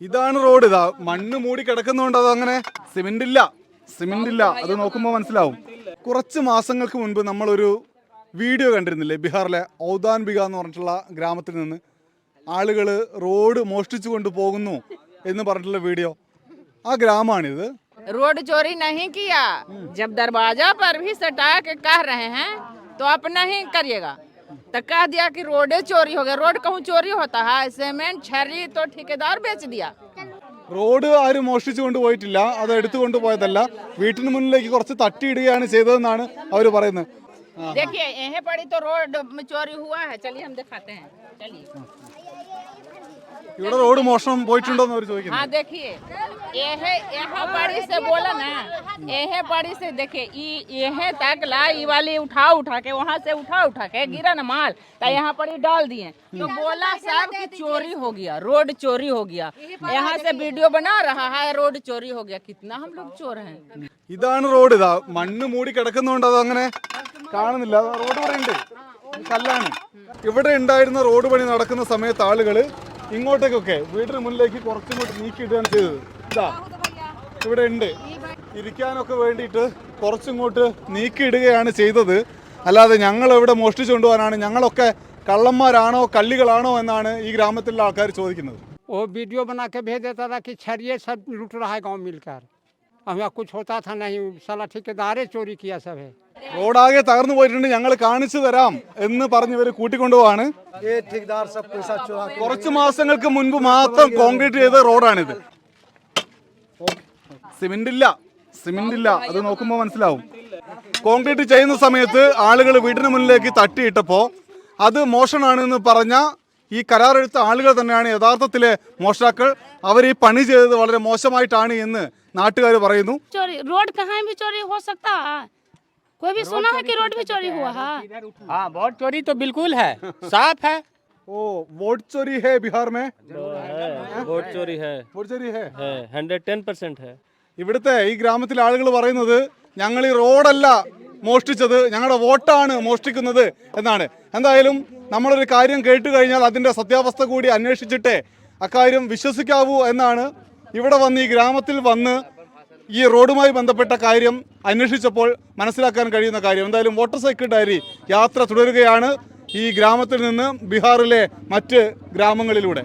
ഇതാണ് റോഡ് ഇതാ മണ്ണ് മൂടി കിടക്കുന്നതുകൊണ്ട് അത് അങ്ങനെ സിമെന്റ് ഇല്ല സിമെന്റ് ഇല്ല അത് നോക്കുമ്പോൾ മനസ്സിലാവും കുറച്ച് മാസങ്ങൾക്ക് മുൻപ് നമ്മളൊരു വീഡിയോ കണ്ടിരുന്നില്ലേ ബീഹാറിലെ ഔദാൻ ബിഗ എന്ന് പറഞ്ഞിട്ടുള്ള ഗ്രാമത്തിൽ നിന്ന് ആളുകൾ റോഡ് മോഷ്ടിച്ചു കൊണ്ട് പോകുന്നു എന്ന് പറഞ്ഞിട്ടുള്ള വീഡിയോ ആ ഗ്രാമമാണിത് रोड चोरी नहीं किया जब दरवाजा पर भी सटा के कह रहे हैं तो आप नहीं करिएगा तो कह दिया कि रोडे चोरी हो गया रोड कहूँ चोरी होता है सीमेंट छर्री तो ठेकेदार बेच दिया റോഡ് ആരും മോഷ്ടിച്ചു കൊണ്ടുപോയിട്ടില്ല അത് എടുത്തുകൊണ്ട് പോയതല്ല വീട്ടിന് മുന്നിലേക്ക് കുറച്ച് തട്ടിയിടുകയാണ് ചെയ്തതെന്നാണ് അവർ പറയുന്നത് देखिए यहीं पड़ी तो रोड में चोरी हुआ है चलिए हम दिखाते हैं चलिए ഇവിടെ റോഡ് മോഷണം പോയിട്ടുണ്ടോ എന്ന് അവർ ചോദിക്കുന്നു हाँ देखिए यह यहाँ पड़ी से बोला ना यह पड़ी से देखिए ई- यह तक ला ई वाली उठा उठा के वहाँ से उठा उठा के गिरा ना माल तो यहाँ पर ही डाल दिए तो बोला साहब कि चोरी हो गया रोड चोरी हो गया यहाँ से वीडियो बना रहा है रोड चोरी हो गया कितना हम लोग चोर हैं ഇതാണ് റോഡ് ഇതാ മണ്ണ് മൂടി കിടക്കുന്നതുകൊണ്ട് അത് അങ്ങനെ കാണുന്നില്ല അതാ റോഡ് ഇവിടെ ഉണ്ട് ഇത് കല്ലാണ് ഇവിടെ ഉണ്ടായിരുന്ന റോഡ് പണി നടക്കുന്ന സമയത്ത് ആളുകൾ ഇങ്ങോട്ടേക്കൊക്കെ വീടിന് മുന്നിലേക്ക് കുറച്ചിങ്ങോട്ട് നീക്കിയിടുകയാണ് ചെയ്തത് ഇതാ ഇവിടെ ഉണ്ട് ഇരിക്കാനൊക്കെ വേണ്ടിയിട്ട് കുറച്ചിങ്ങോട്ട് നീക്കിയിടുകയാണ് ചെയ്തത് അല്ലാതെ ഞങ്ങൾ എവിടെ മോഷ്ടിച്ചു കൊണ്ടുപോകാനാണ് ഞങ്ങളൊക്കെ കള്ളന്മാരാണോ കള്ളികളാണോ എന്നാണ് ഈ ഗ്രാമത്തിലുള്ള ആൾക്കാർ ചോദിക്കുന്നത് वो वीडियो बना के भेज देता था कि छरिए सब लूट रहा है गांव मिलकर अब यहाँ कुछ होता था नहीं साला ठेकेदारे चोरी किया सब है റോഡാകെ തകർന്നു പോയിട്ടുണ്ട്. ഞങ്ങൾ കാണിച്ചു തരാം എന്ന് പറഞ്ഞ് ഇവർ കൂട്ടിക്കൊണ്ടുപോവാണ്. കുറച്ച് മാസങ്ങൾക്ക് മുൻപ് മാത്രം കോൺക്രീറ്റ് ചെയ്ത റോഡാണിത്. സിമെന്റ് ഇല്ല സിമെന്റ് ഇല്ല അത് നോക്കുമ്പോൾ മനസ്സിലാവും. കോൺക്രീറ്റ് ചെയ്യുന്ന സമയത്ത് ആളുകൾ വീടിന് മുന്നിലേക്ക് തട്ടിയിട്ടപ്പോ അത് എന്ന് പറഞ്ഞ ഈ കരാറെടുത്ത ആളുകൾ തന്നെയാണ് യഥാർത്ഥത്തിലെ മോഷ്ടാക്കൾ. അവർ ഈ പണി ചെയ്തത് വളരെ മോശമായിട്ടാണ് എന്ന് നാട്ടുകാർ പറയുന്നു. कोई भी सुना है कि रोड भी चोरी हुआ है हाँ बहुत चोरी तो बिल्कुल है साफ है ഓ വോട്ട് ചോരി ഹേ ബിഹാർ മേ वोट चोरी है വോട്ട് ചോരി ഹേ है हंड्रेड टेन परसेंट है ഇവിടുത്തെ ഈ ഗ്രാമത്തിലെ ആളുകൾ പറയുന്നത് ഞങ്ങൾ ഈ റോഡല്ല മോഷ്ടിച്ചത് ഞങ്ങളുടെ വോട്ടാണ് മോഷ്ടിക്കുന്നത് എന്നാണ് എന്തായാലും നമ്മളൊരു കാര്യം കേട്ട് കഴിഞ്ഞാൽ അതിൻ്റെ സത്യാവസ്ഥ കൂടി അന്വേഷിച്ചിട്ടേ അക്കാര്യം വിശ്വസിക്കാവൂ എന്നാണ് ഇവിടെ വന്ന് ഈ ഗ്രാമത്തിൽ വന്ന് ഈ റോഡുമായി ബന്ധപ്പെട്ട കാര്യം അന്വേഷിച്ചപ്പോൾ മനസ്സിലാക്കാൻ കഴിയുന്ന കാര്യം. എന്തായാലും മോട്ടോർ സൈക്കിൾ ഡയറി യാത്ര തുടരുകയാണ് ഈ ഗ്രാമത്തിൽ നിന്ന് ബീഹാറിലെ മറ്റ് ഗ്രാമങ്ങളിലൂടെ.